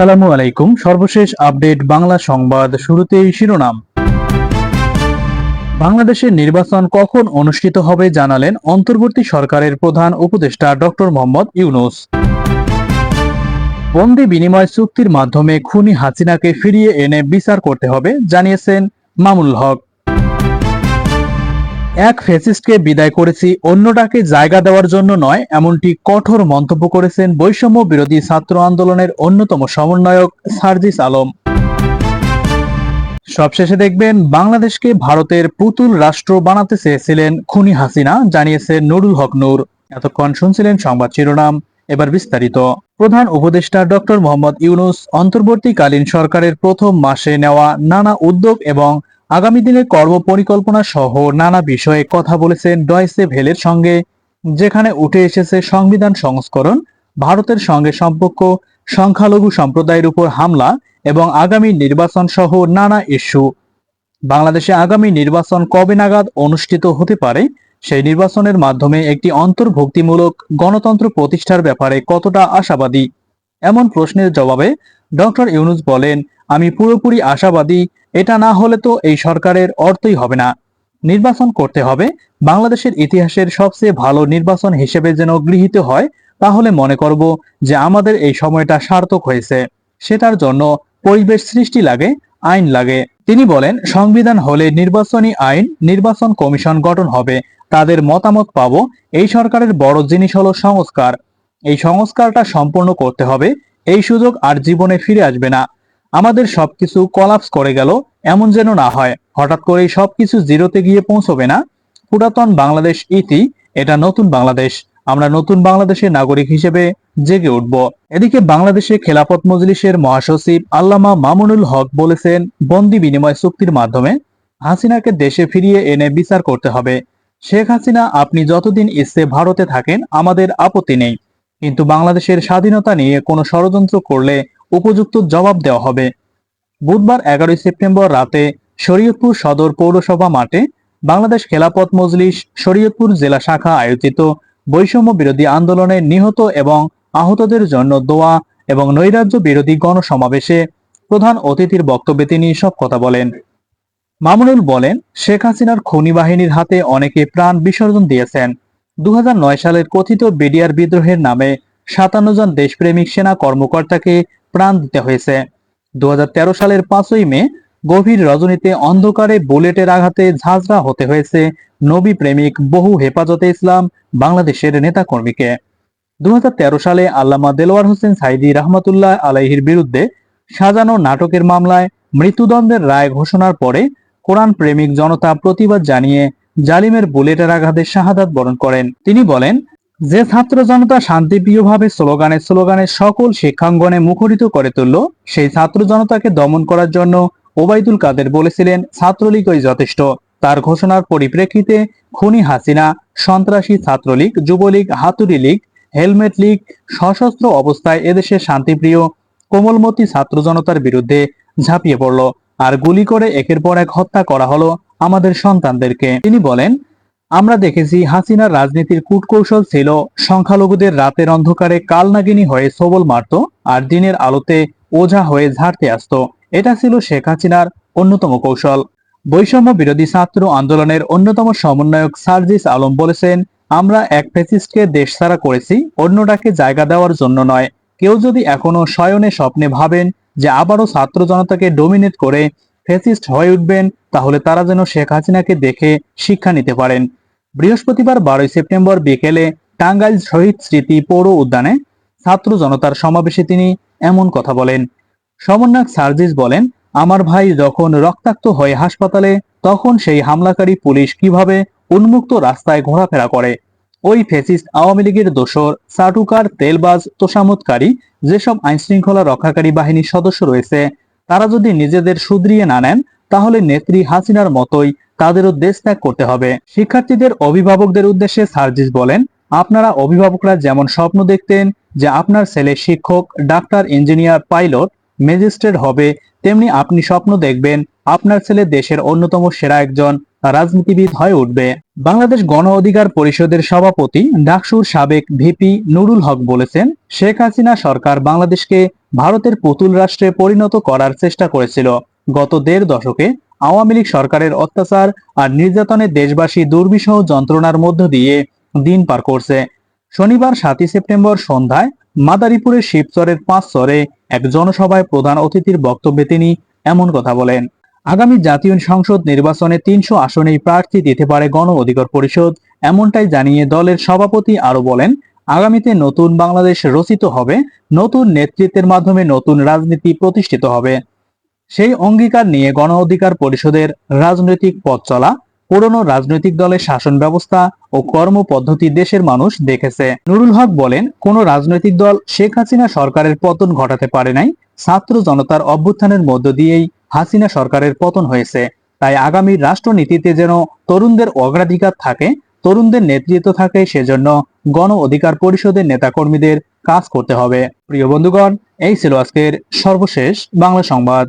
আসসালামু আলাইকুম। সর্বশেষ আপডেট বাংলা সংবাদ শুরুতেই শিরোনাম। বাংলাদেশের নির্বাচন কখন অনুষ্ঠিত হবে জানালেন অন্তর্বর্তী সরকারের প্রধান উপদেষ্টা ডক্টর মোহাম্মদ ইউনুস। বন্দি বিনিময় চুক্তির মাধ্যমে খুনি হাসিনাকে ফিরিয়ে এনে বিচার করতে হবে, জানিয়েছেন মামুল হক। এক ফেসিস্টকে বিদায় করেছি, অন্যটাকে জায়গা দেওয়ার জন্য নয়, এমনটি কঠোর মন্তব্য করেছেন বৈষম্য বিরোধী ছাত্র আন্দোলনের অন্যতম সমন্বয়ক সার্জিস আলম। সবশেষে দেখবেন, বাংলাদেশকে ভারতের পুতুল রাষ্ট্র বানাতে চেয়েছিলেন খুনি হাসিনা, জানিয়েছে নুরুল হক নূর। এতক্ষণ শুনছিলেন সংবাদ শিরোনাম, এবার বিস্তারিত। প্রধান উপদেষ্টা ডক্টর মোহাম্মদ ইউনুস অন্তর্বর্তীকালীন সরকারের প্রথম মাসে নেওয়া নানা উদ্যোগ এবং আগামী দিনের কর্ম পরিকল্পনা সহ নানা বিষয়ে কথা বলেছেন ডয়সে ভেলের সঙ্গে, যেখানে উঠে এসেছে সংবিধান সংস্করণ, ভারতের সঙ্গে সম্পর্ক, সংখ্যালঘু সম্প্রদায়ের উপর হামলা এবং আগামী নির্বাচন সহ নানা ইস্যু। বাংলাদেশে আগামী নির্বাচন কবে নাগাদ অনুষ্ঠিত হতে পারে? সেই নির্বাচনের মাধ্যমে একটি অন্তর্ভুক্তিমূলক গণতন্ত্র প্রতিষ্ঠার ব্যাপারে কতটা আশাবাদী? এমন প্রশ্নের জবাবে ডক্টর ইউনুস বলেন, আমি পুরোপুরি আশাবাদী এটা না হলে তো এই সরকারের অর্থই হবে না। নির্বাচন করতে হবে। বাংলাদেশের ইতিহাসের সবচেয়ে ভালো নির্বাচন হিসেবে যেন গৃহীত হয়, তাহলে মনে করব যে আমাদের এই সময়টা সার্থক হয়েছে। সেটার জন্য পরিবেশ সৃষ্টি লাগে, আইন লাগে। তিনি বলেন, সংবিধান হলে নির্বাচনী আইন, নির্বাচন কমিশন গঠন হবে। তাদের মতামত পাব, এই সরকারের বড় জিনিস হলো সংস্কার। এই সংস্কারটা সম্পূর্ণ করতে হবে, এই সুযোগ আর জীবনে ফিরে আসবে না। আমাদের সবকিছু কলাপস করে গেল, এমন যেন না হয়। হঠাৎ করেই সবকিছু জিরোতে গিয়ে পৌঁছবে না? পুরাতন বাংলাদেশ ইতি, এটা নতুন বাংলাদেশ। আমরা নতুন বাংলাদেশের নাগরিক হিসেবে জেগে উঠব। এদিকে বাংলাদেশে খেলাফত মজলিসের মহাসচিব আল্লামা মামুনুল হক বলেছেন, বন্দি বিনিময় চুক্তির মাধ্যমে হাসিনাকে দেশে ফিরিয়ে এনে বিচার করতে হবে। শেখ হাসিনা, আপনি যতদিন ইচ্ছে ভারতে থাকেন, আমাদের আপত্তি নেই। কিন্তু বাংলাদেশের স্বাধীনতা নিয়ে কোনো ষড়যন্ত্র করলে উপযুক্ত জবাব দেওয়া হবে। বুধবার এগারোই সেপ্টেম্বর রাতে শরীয়তপুর সদর পৌরসভা মাঠে বাংলাদেশ খেলাপথ মজলিস শরীয়তপুর জেলা শাখা আয়োজিত বৈষম্য বিরোধী আন্দোলনে নিহত এবং আহতদের জন্য দোয়া এবং নৈরাজ্য বিরোধী গণসমাবেশে প্রধান অতিথির বক্তব্যে তিনি সব কথা বলেন। মামুনুল বলেন, শেখ হাসিনার খনি বাহিনীর হাতে অনেকে প্রাণ বিসর্জন দিয়েছেন। দু হাজার নয় সালের কথিত বিডিআর বিদ্রোহের নামে সাতান্ন জন দেশপ্রেমিক সেনা কর্মকর্তাকে প্রাণ দিতে হয়েছে। দু সালের পাঁচই মে গভীর রজনীতে অন্ধকারে বুলেটের আঘাতে ঝাঁঝরা হতে হয়েছে নবী প্রেমিক বহু হেফাজতে ইসলাম বাংলাদেশের নেতাকর্মীকে। দু সালে আল্লামা দেলোয়ার হোসেন সাইদি রহমতুল্লাহ আলাইহির বিরুদ্ধে সাজানো নাটকের মামলায় মৃত্যুদণ্ডের রায় ঘোষণার পরে কোরআন প্রেমিক জনতা প্রতিবাদ জানিয়ে জালিমের বুলেটের আঘাতে শাহাদাত বরণ করেন। তিনি বলেন যে ছাত্র জনতা শান্তিপ্রিয়ভাবে স্লোগানে স্লোগানে সকল শিক্ষাঙ্গনে মুখরিত করে তুলল, সেই ছাত্র জনতাকে দমন করার জন্য ওবায়দুল কাদের বলেছিলেন ছাত্রলীগই যথেষ্ট। তার ঘোষণার পরিপ্রেক্ষিতে খুনি হাসিনা, সন্ত্রাসী ছাত্রলীগ, যুবলীগ, হাতুড়ি লীগ, হেলমেট লীগ, সশস্ত্র অবস্থায় এদেশে শান্তিপ্রিয়, কোমলমতি ছাত্র জনতার বিরুদ্ধে ঝাঁপিয়ে পড়ল। আর গুলি করে একের পর এক হত্যা করা হলো আমাদের সন্তানদেরকে। তিনি বলেন আমরা দেখেছি হাসিনার রাজনীতির কূটকৌশল ছিল সংখ্যালঘুদের রাতের অন্ধকারে কালনাগিনী হয়ে সবল মারত আর দিনের আলোতে ওঝা হয়ে ঝাড়তে আসতো। এটা ছিল শেখ হাসিনার অন্যতম কৌশল। বৈষম্য বিরোধী ছাত্র আন্দোলনের অন্যতম সমন্বয়ক সার্জিস আলম বলেছেন, আমরা এক ফেসিস্টকে দেশ ছাড়া করেছি, অন্যটাকে জায়গা দেওয়ার জন্য নয়। কেউ যদি এখনও শয়নে স্বপ্নে ভাবেন যে আবারও ছাত্র জনতাকে ডোমিনেট করে ফেসিস্ট হয়ে উঠবেন, তাহলে তারা যেন শেখ হাসিনাকে দেখে শিক্ষা নিতে পারেন। বৃহস্পতিবার বারোই সেপ্টেম্বর বিকেলে টাঙ্গাইল শহীদ স্মৃতি পৌর উদ্যানে ছাত্র জনতার সমাবেশে তিনি এমন কথা বলেন। সমন্বয়ক সার্জিস বলেন, আমার ভাই যখন রক্তাক্ত হয়ে হাসপাতালে, তখন সেই হামলাকারী পুলিশ কীভাবে উন্মুক্ত রাস্তায় ঘোরাফেরা করে? ওই ফেসিস্ট আওয়ামী লীগের দোসর সাটুকার, তেলবাজ তোষামতকারী যেসব আইনশৃঙ্খলা রক্ষাকারী বাহিনীর সদস্য রয়েছে, তারা যদি নিজেদের শুধরিয়ে না নেন, তাহলে নেত্রী হাসিনার মতোই তাদেরও দেশ ত্যাগ করতে হবে। শিক্ষার্থীদের অভিভাবকদের উদ্দেশ্যে সার্জিস বলেন, আপনারা অভিভাবকরা যেমন স্বপ্ন দেখতেন যে আপনার ছেলে শিক্ষক, ডাক্তার, ইঞ্জিনিয়ার, পাইলট, ম্যাজিস্ট্রেট হবে, তেমনি আপনি স্বপ্ন দেখবেন আপনার ছেলে দেশের অন্যতম সেরা একজন রাজনীতিবিদ হয়ে উঠবে। বাংলাদেশ গণ অধিকার পরিষদের সভাপতি, ডাকসুর সাবেক ভিপি নুরুল হক বলেছেন, শেখ হাসিনা সরকার বাংলাদেশকে ভারতের পুতুল রাষ্ট্রে পরিণত করার চেষ্টা করেছিল। গত দেড় দশকে আওয়ামী লীগ সরকারের অত্যাচার আর নির্যাতনে দেশবাসী দুর্বিষহ যন্ত্রণার মধ্য দিয়ে দিন পার করছে। শনিবার সাতই সেপ্টেম্বর সন্ধ্যায় মাদারীপুরের শিবচরের পাঁচ চরে এক জনসভায় প্রধান অতিথির বক্তব্যে তিনি এমন কথা বলেন, আগামী জাতীয় সংসদ নির্বাচনে তিনশো আসনেই প্রার্থী দিতে পারে গণ অধিকার পরিষদ এমনটাই জানিয়ে দলের সভাপতি আরও বলেন, আগামীতে নতুন বাংলাদেশ রচিত হবে, নতুন নেতৃত্বের মাধ্যমে নতুন রাজনীতি প্রতিষ্ঠিত হবে। সেই অঙ্গীকার নিয়ে গণ অধিকার পরিষদের রাজনৈতিক পথ চলা, পুরনো রাজনৈতিক দলের শাসন ব্যবস্থা ও কর্মপদ্ধতি দেশের মানুষ দেখেছে। নুরুল হক বলেন, কোন রাজনৈতিক দল শেখ হাসিনা সরকারের পতন ঘটাতে পারে নাই, ছাত্র জনতার অভ্যুত্থানের মধ্য দিয়েই হাসিনা সরকারের পতন হয়েছে। তাই আগামী রাষ্ট্রনীতিতে যেন তরুণদের অগ্রাধিকার থাকে, তরুণদের নেতৃত্ব থাকে, সেজন্য গণ অধিকার পরিষদের নেতাকর্মীদের কাজ করতে হবে। প্রিয় বন্ধুগণ, এই ছিল আজকের সর্বশেষ বাংলা সংবাদ।